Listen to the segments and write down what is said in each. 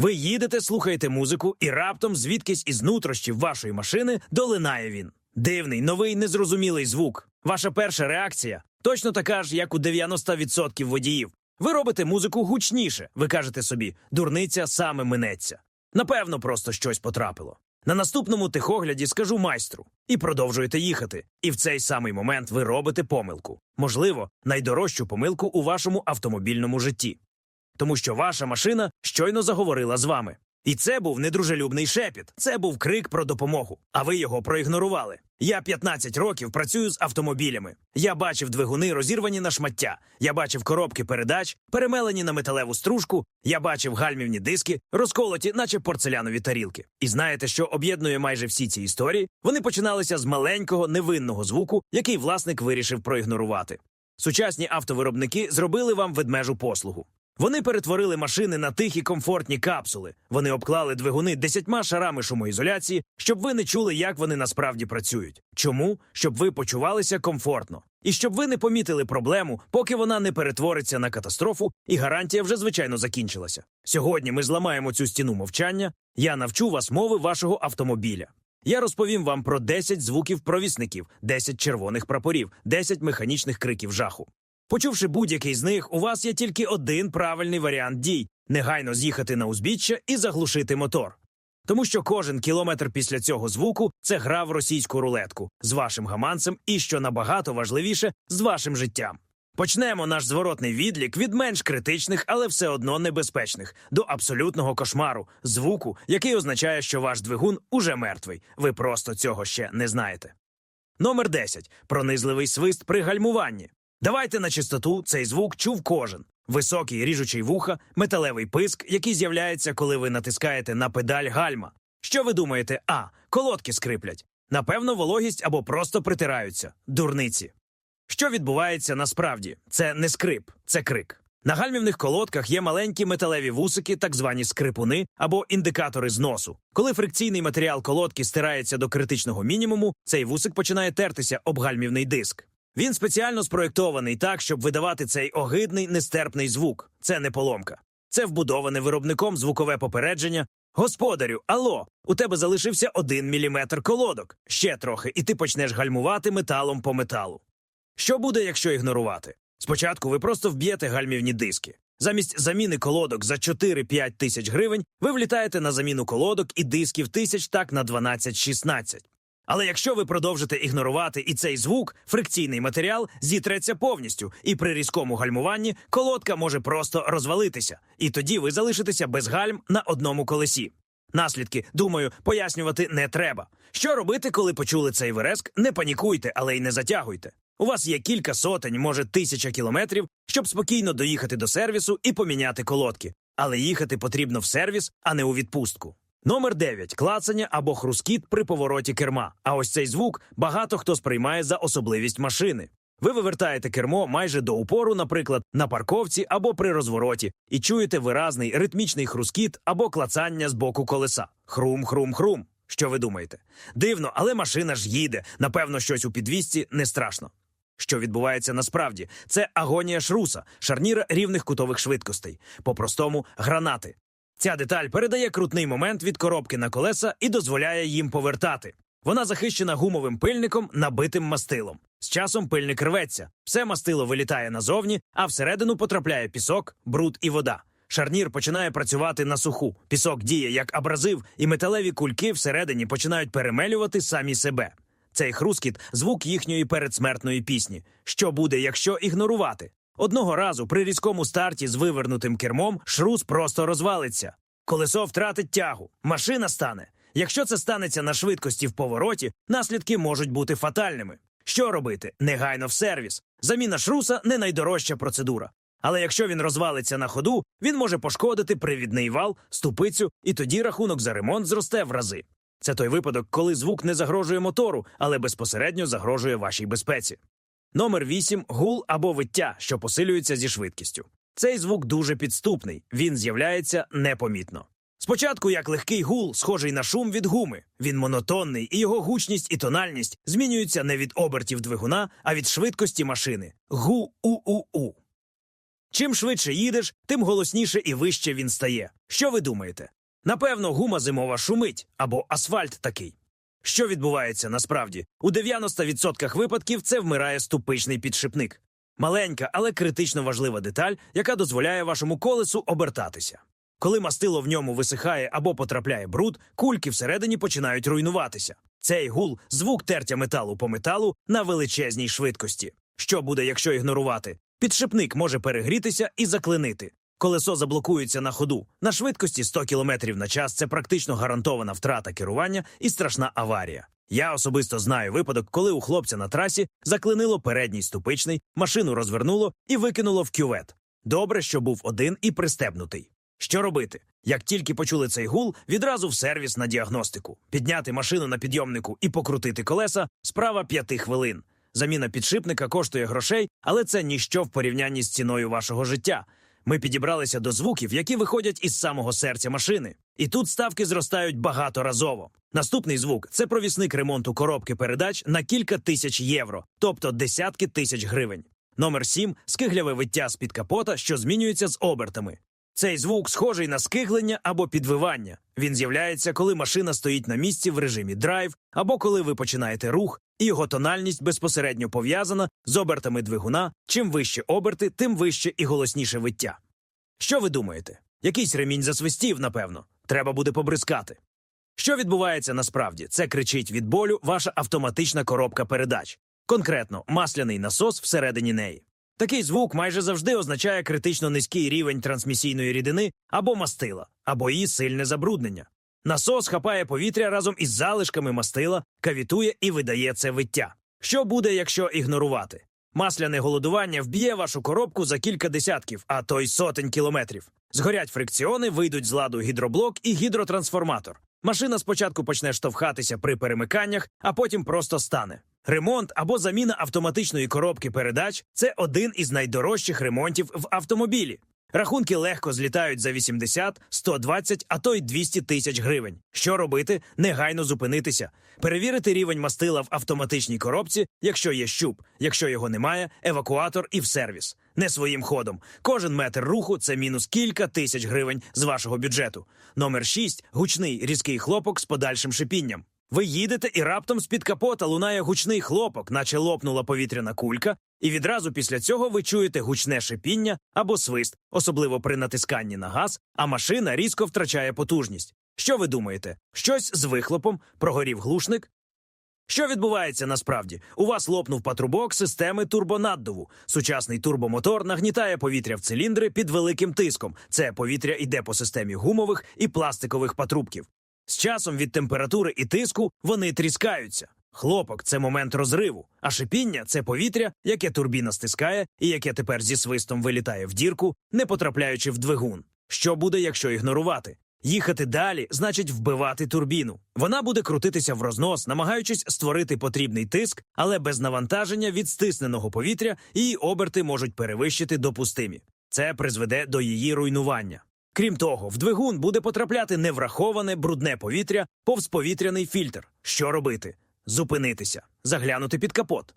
Ви їдете, слухаєте музику, і раптом звідкись із нутрощів вашої машини долинає він. Дивний, новий, незрозумілий звук. Ваша перша реакція точно така ж, як у 90% водіїв. Ви робите музику гучніше. Ви кажете собі, дурниця саме минеться. Напевно, просто щось потрапило. На наступному тихогляді скажу майстру і продовжуєте їхати. І в цей самий момент ви робите помилку. Можливо, найдорожчу помилку у вашому автомобільному житті. Тому що ваша машина щойно заговорила з вами. І це був недружелюбний шепіт, це був крик про допомогу, а ви його проігнорували. Я 15 років працюю з автомобілями. Я бачив двигуни розірвані на шмаття. Я бачив коробки передач, перемелені на металеву стружку. Я бачив гальмівні диски, розколоті, наче порцелянові тарілки. І знаєте, що об'єднує майже всі ці історії? Вони починалися з маленького невинного звуку, який власник вирішив проігнорувати. Сучасні автовиробники зробили вам ведмежу послугу. Вони перетворили машини на тихі комфортні капсули. Вони обклали двигуни десятьма шарами шумоізоляції, щоб ви не чули, як вони насправді працюють. Чому? Щоб ви почувалися комфортно. І щоб ви не помітили проблему, поки вона не перетвориться на катастрофу, і гарантія вже звичайно закінчилася. Сьогодні ми зламаємо цю стіну мовчання. Я навчу вас мови вашого автомобіля. Я розповім вам про 10 звуків провісників, 10 червоних прапорів, 10 механічних криків жаху. Почувши будь-який з них, у вас є тільки один правильний варіант дій негайно з'їхати на узбіччя і заглушити мотор. Тому що кожен кілометр після цього звуку це гра в російську рулетку з вашим гаманцем і, що набагато важливіше, з вашим життям. Почнемо наш зворотний відлік від менш критичних, але все одно небезпечних, до абсолютного кошмару, звуку, який означає, що ваш двигун уже мертвий. Ви просто цього ще не знаєте. Номер 10. Пронизливий свист при гальмуванні. Давайте на чистоту цей звук чув кожен. Високий ріжучий вуха, металевий писк, який з'являється, коли ви натискаєте на педаль гальма. Що ви думаєте? А. Колодки скриплять. Напевно, вологість або просто притираються. Дурниці. Що відбувається насправді? Це не скрип, це крик. На гальмівних колодках є маленькі металеві вусики, так звані скрипуни або індикатори зносу. Коли фрикційний матеріал колодки стирається до критичного мінімуму, цей вусик починає тертися об гальмівний диск. Він спеціально спроєктований так, щоб видавати цей огидний нестерпний звук. Це не поломка. Це вбудоване виробником звукове попередження. Господарю, алло, у тебе залишився один міліметр колодок. Ще трохи, і ти почнеш гальмувати металом по металу. Що буде, якщо ігнорувати? Спочатку ви просто вб'єте гальмівні диски. Замість заміни колодок за 4-5 тисяч гривень ви влітаєте на заміну колодок і дисків тисяч так на 12-16. Але якщо ви продовжите ігнорувати і цей звук, фрикційний матеріал зітреться повністю, і при різкому гальмуванні колодка може просто розвалитися, і тоді ви залишитеся без гальм на одному колесі. Наслідки, думаю, пояснювати не треба. Що робити, коли почули цей вереск? Не панікуйте, але й не затягуйте. У вас є кілька сотень, може тисяча кілометрів, щоб спокійно доїхати до сервісу і поміняти колодки. Але їхати потрібно в сервіс, а не у відпустку. Номер 9. клацання або хрускіт при повороті керма. А ось цей звук багато хто сприймає за особливість машини. Ви вивертаєте кермо майже до упору, наприклад, на парковці або при розвороті, і чуєте виразний ритмічний хрускіт або клацання з боку колеса. Хрум, хрум, хрум. Що ви думаєте? Дивно, але машина ж їде. Напевно, щось у підвісці не страшно. Що відбувається насправді? Це агонія шруса, шарніра рівних кутових швидкостей. По-простому гранати. Ця деталь передає крутний момент від коробки на колеса і дозволяє їм повертати. Вона захищена гумовим пильником, набитим мастилом. З часом пильник рветься, все мастило вилітає назовні, а всередину потрапляє пісок, бруд і вода. Шарнір починає працювати на суху. Пісок діє як абразив, і металеві кульки всередині починають перемелювати самі себе. Цей хрускіт звук їхньої передсмертної пісні. Що буде, якщо ігнорувати? Одного разу при різкому старті з вивернутим кермом шрус просто розвалиться. Колесо втратить тягу, машина стане. Якщо це станеться на швидкості в повороті, наслідки можуть бути фатальними. Що робити? Негайно в сервіс. Заміна шруса не найдорожча процедура. Але якщо він розвалиться на ходу, він може пошкодити привідний вал, ступицю, і тоді рахунок за ремонт зросте в рази. Це той випадок, коли звук не загрожує мотору, але безпосередньо загрожує вашій безпеці. Номер 8 гул або виття, що посилюється зі швидкістю. Цей звук дуже підступний, він з'являється непомітно. Спочатку як легкий гул, схожий на шум від гуми. Він монотонний, і його гучність і тональність змінюються не від обертів двигуна, а від швидкості машини. Гу-у-у-у. Чим швидше їдеш, тим голосніше і вище він стає. Що ви думаєте? Напевно, гума зимова шумить або асфальт такий. Що відбувається насправді? У 90% випадків це вмирає ступичний підшипник. Маленька, але критично важлива деталь, яка дозволяє вашому колесу обертатися. Коли мастило в ньому висихає або потрапляє бруд, кульки всередині починають руйнуватися. Цей гул звук тертя металу по металу на величезній швидкості. Що буде, якщо ігнорувати? Підшипник може перегрітися і заклинити. Колесо заблокується на ходу. На швидкості 100 км на час це практично гарантована втрата керування і страшна аварія. Я особисто знаю випадок, коли у хлопця на трасі заклинило передній ступичний, машину розвернуло і викинуло в кювет. Добре, що був один і пристебнутий. Що робити? Як тільки почули цей гул, відразу в сервіс на діагностику. Підняти машину на підйомнику і покрутити колеса справа п'яти хвилин. Заміна підшипника коштує грошей, але це ніщо в порівнянні з ціною вашого життя. Ми підібралися до звуків, які виходять із самого серця машини. І тут ставки зростають багаторазово. Наступний звук це провісник ремонту коробки передач на кілька тисяч євро, тобто десятки тисяч гривень. Номер 7 – скигляве виття з-під капота, що змінюється з обертами. Цей звук схожий на скиглення або підвивання. Він з'являється, коли машина стоїть на місці в режимі драйв, або коли ви починаєте рух, і його тональність безпосередньо пов'язана з обертами двигуна. Чим вище оберти, тим вище і голосніше виття. Що ви думаєте? Якийсь ремінь засвистів, напевно. Треба буде побризкати. Що відбувається насправді? Це кричить від болю ваша автоматична коробка передач, конкретно масляний насос всередині неї. Такий звук майже завжди означає критично низький рівень трансмісійної рідини або мастила, або її сильне забруднення. Насос хапає повітря разом із залишками мастила, кавітує і видає це виття. Що буде, якщо ігнорувати? Масляне голодування вб'є вашу коробку за кілька десятків, а то й сотень кілометрів. Згорять фрикціони, вийдуть з ладу гідроблок і гідротрансформатор. Машина спочатку почне штовхатися при перемиканнях, а потім просто стане. Ремонт або заміна автоматичної коробки передач це один із найдорожчих ремонтів в автомобілі. Рахунки легко злітають за 80, 120, а то й 200 тисяч гривень. Що робити? Негайно зупинитися. Перевірити рівень мастила в автоматичній коробці, якщо є щуп, якщо його немає, евакуатор і в сервіс. Не своїм ходом. Кожен метр руху це мінус кілька тисяч гривень з вашого бюджету. Номер 6 – гучний різкий хлопок з подальшим шипінням. Ви їдете і раптом з-під капота лунає гучний хлопок, наче лопнула повітряна кулька, і відразу після цього ви чуєте гучне шипіння або свист, особливо при натисканні на газ, а машина різко втрачає потужність. Що ви думаєте? Щось з вихлопом, прогорів глушник? Що відбувається насправді? У вас лопнув патрубок системи турбонаддуву. Сучасний турбомотор нагнітає повітря в циліндри під великим тиском. Це повітря йде по системі гумових і пластикових патрубків. З часом від температури і тиску вони тріскаються. Хлопок це момент розриву, а шипіння це повітря, яке турбіна стискає і яке тепер зі свистом вилітає в дірку, не потрапляючи в двигун. Що буде, якщо ігнорувати? Їхати далі значить вбивати турбіну. Вона буде крутитися в рознос, намагаючись створити потрібний тиск, але без навантаження від стисненого повітря її оберти можуть перевищити допустимі. Це призведе до її руйнування. Крім того, в двигун буде потрапляти невраховане брудне повітря повз повітряний фільтр. Що робити? Зупинитися, заглянути під капот.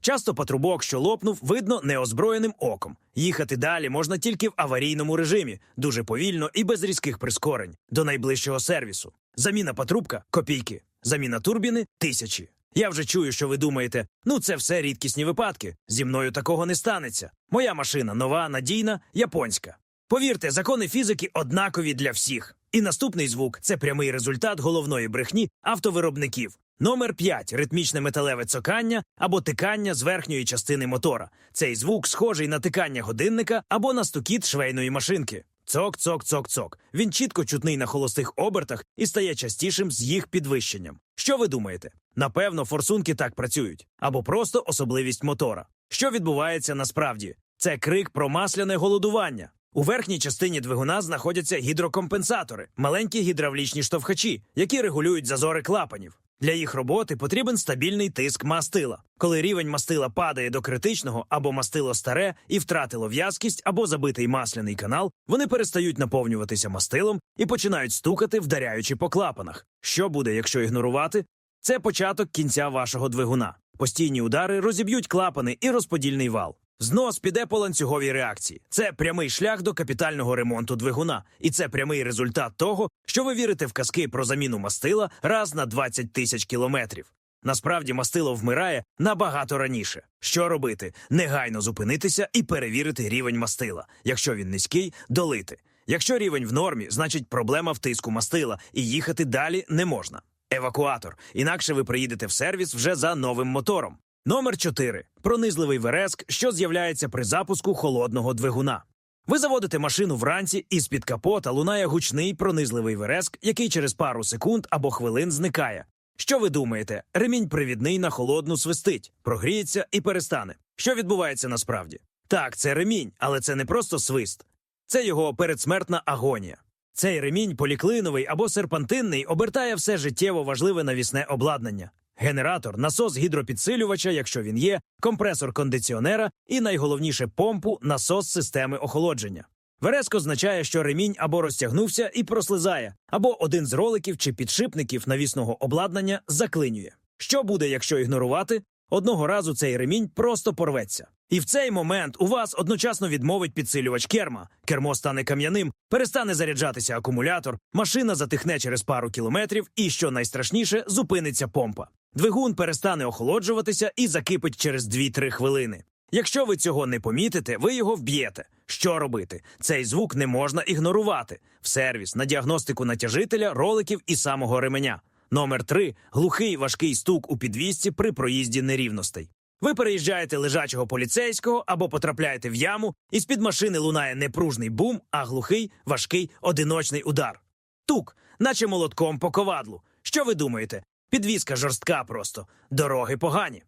Часто патрубок, що лопнув, видно неозброєним оком. Їхати далі можна тільки в аварійному режимі, дуже повільно і без різких прискорень, до найближчого сервісу. Заміна патрубка копійки, заміна турбіни тисячі. Я вже чую, що ви думаєте, ну це все рідкісні випадки. Зі мною такого не станеться. Моя машина нова, надійна, японська. Повірте, закони фізики однакові для всіх. І наступний звук це прямий результат головної брехні автовиробників. Номер 5 ритмічне металеве цокання або тикання з верхньої частини мотора. Цей звук схожий на тикання годинника або на стукіт швейної машинки. Цок, цок, цок, цок. Він чітко чутний на холостих обертах і стає частішим з їх підвищенням. Що ви думаєте? Напевно, форсунки так працюють, або просто особливість мотора. Що відбувається насправді? Це крик про масляне голодування. У верхній частині двигуна знаходяться гідрокомпенсатори, маленькі гідравлічні штовхачі, які регулюють зазори клапанів. Для їх роботи потрібен стабільний тиск мастила. Коли рівень мастила падає до критичного або мастило старе і втратило в'язкість або забитий масляний канал, вони перестають наповнюватися мастилом і починають стукати, вдаряючи по клапанах. Що буде, якщо ігнорувати? Це початок кінця вашого двигуна. Постійні удари розіб'ють клапани і розподільний вал. Знос піде по ланцюговій реакції. Це прямий шлях до капітального ремонту двигуна, і це прямий результат того, що ви вірите в казки про заміну мастила раз на 20 тисяч кілометрів. Насправді мастило вмирає набагато раніше. Що робити? Негайно зупинитися і перевірити рівень мастила. Якщо він низький, долити. Якщо рівень в нормі, значить проблема в тиску мастила, і їхати далі не можна. Евакуатор. Інакше ви приїдете в сервіс вже за новим мотором. Номер 4. Пронизливий вереск, що з'являється при запуску холодного двигуна. Ви заводите машину вранці, і з-під капота лунає гучний пронизливий вереск, який через пару секунд або хвилин зникає. Що ви думаєте? Ремінь привідний на холодну свистить, прогріється і перестане. Що відбувається насправді? Так, це ремінь, але це не просто свист. Це його передсмертна агонія. Цей ремінь поліклиновий або серпантинний обертає все життєво важливе навісне обладнання. Генератор, насос гідропідсилювача, якщо він є, компресор кондиціонера і найголовніше помпу, насос системи охолодження. Вереск означає, що ремінь або розтягнувся і прослизає, або один з роликів чи підшипників навісного обладнання заклинює. Що буде, якщо ігнорувати? Одного разу цей ремінь просто порветься. І в цей момент у вас одночасно відмовить підсилювач керма. Кермо стане кам'яним, перестане заряджатися акумулятор, машина затихне через пару кілометрів, і що найстрашніше, зупиниться помпа. Двигун перестане охолоджуватися і закипить через 2-3 хвилини. Якщо ви цього не помітите, ви його вб'єте. Що робити? Цей звук не можна ігнорувати. В сервіс на діагностику натяжителя, роликів і самого ременя. Номер 3 глухий важкий стук у підвісці при проїзді нерівностей. Ви переїжджаєте лежачого поліцейського або потрапляєте в яму, і з-під машини лунає не пружний бум, а глухий, важкий, одиночний удар. Тук, наче молотком по ковадлу. Що ви думаєте? Підвізка жорстка просто, дороги погані.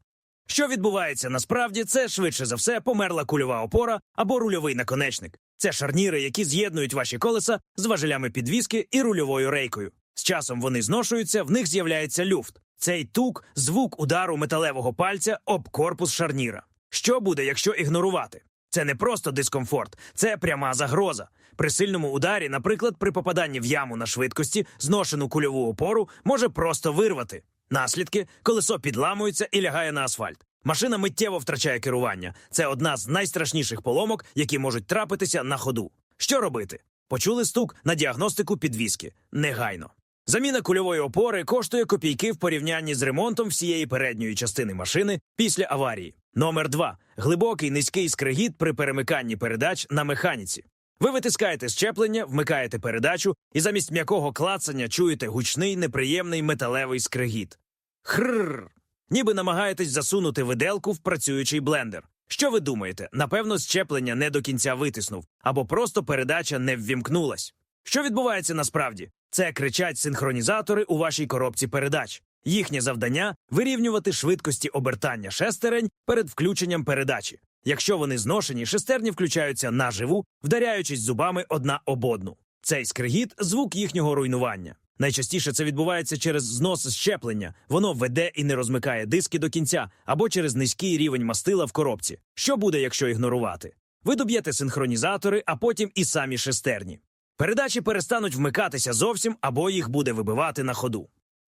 Що відбувається насправді, це швидше за все померла кульова опора або рульовий наконечник. Це шарніри, які з'єднують ваші колеса з важелями підвіски і рульовою рейкою. З часом вони зношуються, в них з'являється люфт. Цей тук звук удару металевого пальця об корпус шарніра. Що буде, якщо ігнорувати? Це не просто дискомфорт, це пряма загроза. При сильному ударі, наприклад, при попаданні в яму на швидкості, зношену кульову опору може просто вирвати. Наслідки колесо підламується і лягає на асфальт. Машина миттєво втрачає керування. Це одна з найстрашніших поломок, які можуть трапитися на ходу. Що робити? Почули стук на діагностику підвіски. Негайно. Заміна кульової опори коштує копійки в порівнянні з ремонтом всієї передньої частини машини після аварії. Номер 2. глибокий низький скригіт при перемиканні передач на механіці. Ви витискаєте щеплення, вмикаєте передачу, і замість м'якого клацання чуєте гучний неприємний металевий скригіт. Хрррр. Ніби намагаєтесь засунути виделку в працюючий блендер. Що ви думаєте? Напевно, щеплення не до кінця витиснув, або просто передача не ввімкнулась. Що відбувається насправді? Це кричать синхронізатори у вашій коробці передач. Їхнє завдання вирівнювати швидкості обертання шестерень перед включенням передачі. Якщо вони зношені, шестерні включаються наживу, вдаряючись зубами одна об одну. Цей скригіт звук їхнього руйнування. Найчастіше це відбувається через знос щеплення, воно веде і не розмикає диски до кінця, або через низький рівень мастила в коробці. Що буде, якщо ігнорувати? Ви доб'єте синхронізатори, а потім і самі шестерні. Передачі перестануть вмикатися зовсім або їх буде вибивати на ходу.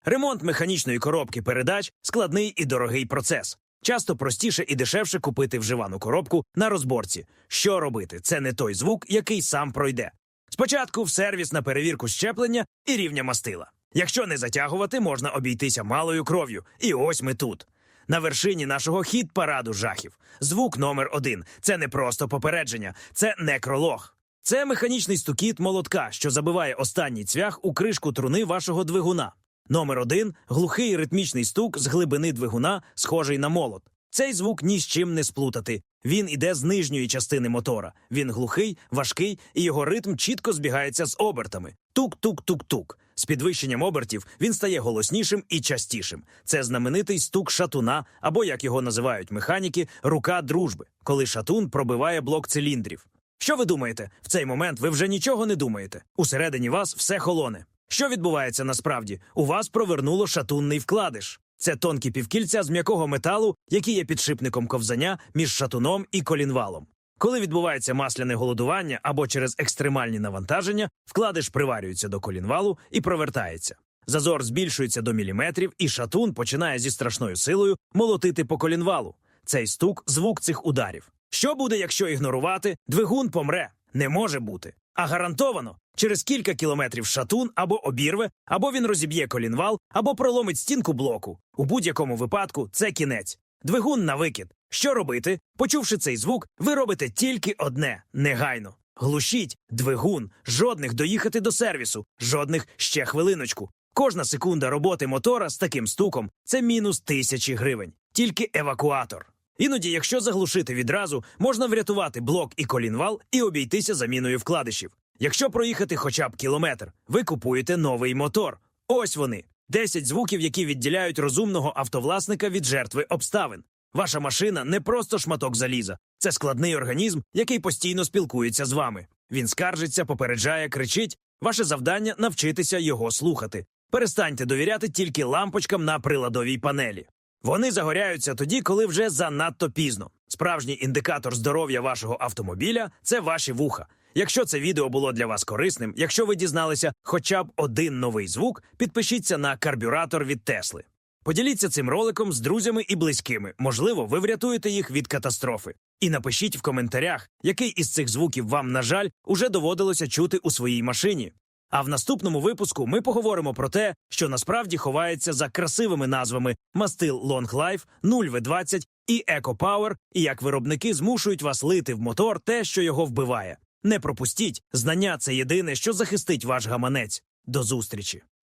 Ремонт механічної коробки передач складний і дорогий процес. Часто простіше і дешевше купити вживану коробку на розборці. Що робити? Це не той звук, який сам пройде. Спочатку в сервіс на перевірку щеплення і рівня мастила. Якщо не затягувати, можна обійтися малою кров'ю. І ось ми тут. На вершині нашого хід параду жахів. Звук номер один. Це не просто попередження, це некролог. Це механічний стукіт молотка, що забиває останній цвях у кришку труни вашого двигуна. Номер один глухий ритмічний стук з глибини двигуна, схожий на молот. Цей звук ні з чим не сплутати. Він іде з нижньої частини мотора. Він глухий, важкий, і його ритм чітко збігається з обертами. Тук-тук-тук-тук. З підвищенням обертів він стає голоснішим і частішим. Це знаменитий стук шатуна, або як його називають механіки, рука дружби, коли шатун пробиває блок циліндрів. Що ви думаєте? В цей момент ви вже нічого не думаєте. Усередині вас все холоне. Що відбувається насправді? У вас провернуло шатунний вкладиш. Це тонкі півкільця з м'якого металу, які є підшипником ковзання між шатуном і колінвалом. Коли відбувається масляне голодування або через екстремальні навантаження, вкладиш приварюється до колінвалу і провертається. Зазор збільшується до міліметрів, і шатун починає зі страшною силою молотити по колінвалу. Цей стук звук цих ударів. Що буде, якщо ігнорувати? Двигун помре. Не може бути. А гарантовано, через кілька кілометрів шатун або обірве, або він розіб'є колінвал, або проломить стінку блоку. У будь-якому випадку це кінець. Двигун на викид. Що робити? Почувши цей звук, ви робите тільки одне негайно. Глушіть двигун, жодних доїхати до сервісу, жодних ще хвилиночку. Кожна секунда роботи мотора з таким стуком це мінус тисячі гривень. Тільки евакуатор. Іноді, якщо заглушити відразу, можна врятувати блок і колінвал і обійтися заміною вкладишів. Якщо проїхати хоча б кілометр, ви купуєте новий мотор. Ось вони 10 звуків, які відділяють розумного автовласника від жертви обставин. Ваша машина не просто шматок заліза, це складний організм, який постійно спілкується з вами. Він скаржиться, попереджає, кричить. Ваше завдання навчитися його слухати. Перестаньте довіряти тільки лампочкам на приладовій панелі. Вони загоряються тоді, коли вже занадто пізно. Справжній індикатор здоров'я вашого автомобіля це ваші вуха. Якщо це відео було для вас корисним, якщо ви дізналися хоча б один новий звук, підпишіться на карбюратор від Тесли. Поділіться цим роликом з друзями і близькими. Можливо, ви врятуєте їх від катастрофи. І напишіть в коментарях, який із цих звуків вам, на жаль, уже доводилося чути у своїй машині. А в наступному випуску ми поговоримо про те, що насправді ховається за красивими назвами мастил Long Life, 0V20 і Eco Power, і як виробники змушують вас лити в мотор те, що його вбиває. Не пропустіть, знання це єдине, що захистить ваш гаманець. До зустрічі!